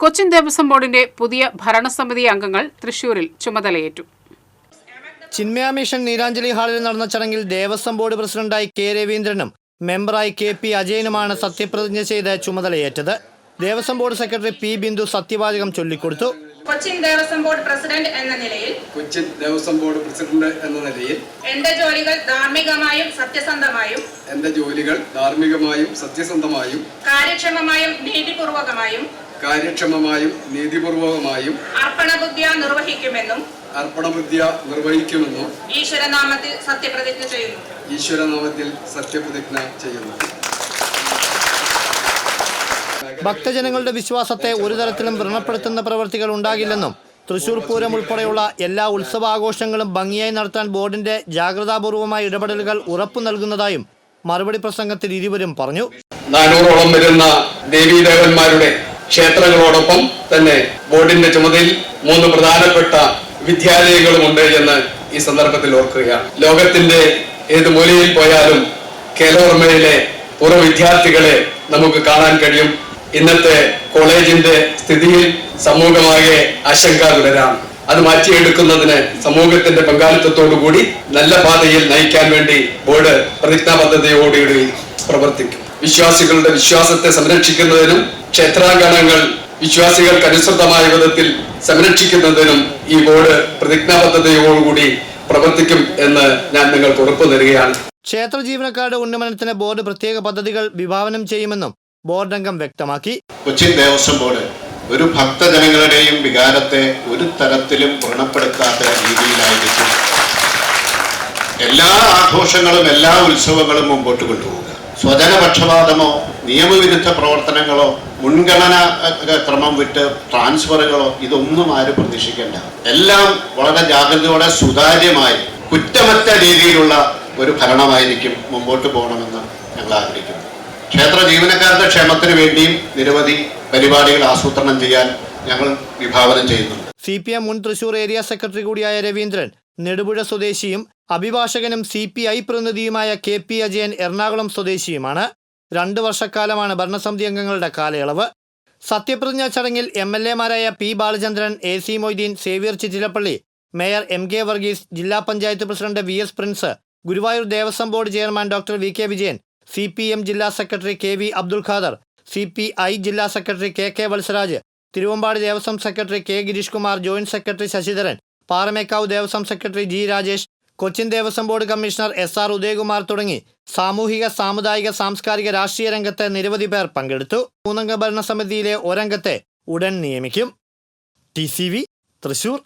കൊച്ചിൻ ദേവസ്വം ബോർഡിന്റെ പുതിയ ഭരണസമിതി അംഗങ്ങൾ തൃശൂരിൽ ചുമതലയേറ്റു. ചിന്മയ മിഷൻ നീരാഞ്ജലി ഹാളിൽ നടന്ന ചടങ്ങിൽ ദേവസ്വം ബോർഡ് പ്രസിഡന്റായി കെ രവീന്ദ്രനും മെമ്പറായി കെ പി അജയനുമാണ് സത്യപ്രതിജ്ഞ ചെയ്ത് ചുമതലയേറ്റത്. Devaswom board secretary P Bindu സത്യവാചകം ചൊല്ലിക്കൊടുത്തു. കൊച്ചിൻ ദേവസ്വം ബോർഡ് പ്രസിഡന്റ് എന്ന നിലയിൽ കൊച്ചിൻ ദേവസ്വം ബോർഡ് പ്രസിഡന്റ് എന്ന നിലയിൽ എന്റെ ജോലികൾ ധാർമ്മികമായും സത്യസന്ധമായും എന്റെ ജോലികൾ ധാർമ്മികമായും സത്യസന്ധമായും കാര്യക്ഷമമായും നീതിപൂർവകമായും കാര്യക്ഷമമായും നീതിപൂർവകമായും അർപ്പണബുദ്ധിയ നിർവഹിക്കുമെന്നും അർപ്പണബുദ്ധിയ നിർവഹിക്കുമെന്നും ഈശ്വരനാമത്തിൽ സത്യപ്രതിജ്ഞ ചെയ്യുന്നു. ഈശ്വരനാമത്തിൽ സത്യപ്രതിജ്ഞ ചെയ്യുന്നു. ഭക്തജനങ്ങളുടെ വിശ്വാസത്തെ ഒരു തരത്തിലും വ്രണപ്പെടുത്തുന്ന പ്രവൃത്തികൾ ഉണ്ടാകില്ലെന്നും തൃശൂർ പൂരം ഉൾപ്പെടെയുള്ള എല്ലാ ഉത്സവാഘോഷങ്ങളും ഭംഗിയായി നടത്താൻ ബോർഡിന്റെ ജാഗ്രതാപൂർവമായ ഇടപെടലുകൾ ഉറപ്പു നൽകുന്നതായും മറുപടി പ്രസംഗത്തിൽ ഇരുവരും പറഞ്ഞു. നാനൂറോളം വരുന്ന ദേവീദേവന്മാരുടെ ക്ഷേത്രങ്ങളോടൊപ്പം തന്നെ ബോർഡിന്റെ ചുമതലയിൽ മൂന്ന് പ്രധാനപ്പെട്ട വിദ്യാലയങ്ങളുമുണ്ട് എന്ന് ഈ സന്ദർഭത്തിൽ ഓർക്കുകയാണ്. ലോകത്തിന്റെ ഏത് മൂലയിൽ പോയാലും കേലോർമയിലെ പൂർവ വിദ്യാർത്ഥികളെ നമുക്ക് കാണാൻ കഴിയും. ഇന്നത്തെ കോളേജിന്റെ സ്ഥിതിയിൽ സമൂഹമാകെ ആശങ്ക തുടരാം അത് മാറ്റിയെടുക്കുന്നതിന് സമൂഹത്തിന്റെ പങ്കാളിത്തത്തോടുകൂടി നല്ല പാതയിൽ നയിക്കാൻ വേണ്ടി ബോർഡ് പ്രതിജ്ഞാബദ്ധതയോടുകൂടി പ്രവർത്തിക്കും. വിശ്വാസികളുടെ വിശ്വാസത്തെ സംരക്ഷിക്കുന്നതിനും ക്ഷേത്രാങ്കണങ്ങൾ വിശ്വാസികൾക്ക് അനുസൃതമായ വിധത്തിൽ സംരക്ഷിക്കുന്നതിനും ഈ ബോർഡ് പ്രതിജ്ഞാബദ്ധതയോടുകൂടി പ്രവർത്തിക്കും എന്ന് ഞാൻ നിങ്ങൾക്ക് ഉറപ്പു നൽകുകയാണ് ക്ഷേത്ര ജീവനക്കാരുടെ ഉന്നമനത്തിന് ബോർഡ് പ്രത്യേക പദ്ധതികൾ വിഭാവനം ചെയ്യുമെന്നും ബോർഡ് അംഗം വ്യക്തമാക്കി. കൊച്ചിൻ ദേവസ്വം ബോർഡ് ഒരു ഭക്തജനങ്ങളുടെയും വികാരത്തെ ഒരു തരത്തിലും വ്രണപ്പെടുത്താത്ത രീതിയിലായിരിക്കും. എല്ലാ ആഘോഷങ്ങളും എല്ലാ ഉത്സവങ്ങളും മുമ്പോട്ട് കൊണ്ടുപോകുക സ്വജനപക്ഷപാതമോ നിയമവിരുദ്ധ പ്രവർത്തനങ്ങളോ മുൻഗണന ക്രമം വിട്ട് ട്രാൻസ്ഫറുകളോ ഇതൊന്നും ആരും പ്രതീക്ഷിക്കേണ്ട. എല്ലാം വളരെ ജാഗ്രതയോടെ സുതാര്യമായി കുറ്റമറ്റ രീതിയിലുള്ള ഒരു ഭരണമായിരിക്കും മുമ്പോട്ട് പോകണമെന്ന് ഞങ്ങൾ ആഗ്രഹിക്കുന്നു. ക്ഷേത്ര ജീവനക്കാരുടെ ക്ഷേമത്തിന് വേണ്ടിയും നിരവധി പരിപാടികൾ ആസൂത്രണം ചെയ്യാൻ ഞങ്ങൾ വിഭാവനം ചെയ്യുന്നുണ്ട്. സി പി എം മുൻ തൃശൂർ ഏരിയ സെക്രട്ടറി കൂടിയായ രവീന്ദ്രൻ നെടുപുഴ സ്വദേശിയും അഭിഭാഷകനും സി പി ഐ പ്രതിനിധിയുമായ കെ പി അജയൻ എറണാകുളം സ്വദേശിയുമാണ്. രണ്ട് വർഷക്കാലമാണ് ഭരണസമിതി അംഗങ്ങളുടെ കാലയളവ്. സത്യപ്രതിജ്ഞാ ചടങ്ങിൽ M L എമാരായ P Balachandran A C Moideen Xavier Chittilappilly mayor M K Varghese ജില്ലാ panchayat president V S Prince Guruvayur Devaswom board chairman doctor V K Vijayan C P M ജില്ലാ secretary K V Abdul Khader C P I ജില്ലാ secretary K K Valsaraj Thiruvambady Devaswom secretary K Girish Kumar joint secretary Sasidharan Paramekkavu Devaswom secretary G Rajesh Cochin Devaswom board commissioner S R Udayakumar തുടങ്ങി സാമൂഹിക സാമുദായിക സാംസ്കാരിക രാഷ്ട്രീയ രംഗത്തെ നിരവധി പേർ പങ്കെടുത്തു. മൂന്നംഗ ഭരണസമിതിയിലെ ഒരംഗത്തെ ഉടൻ നിയമിക്കും. T C V Thrissur.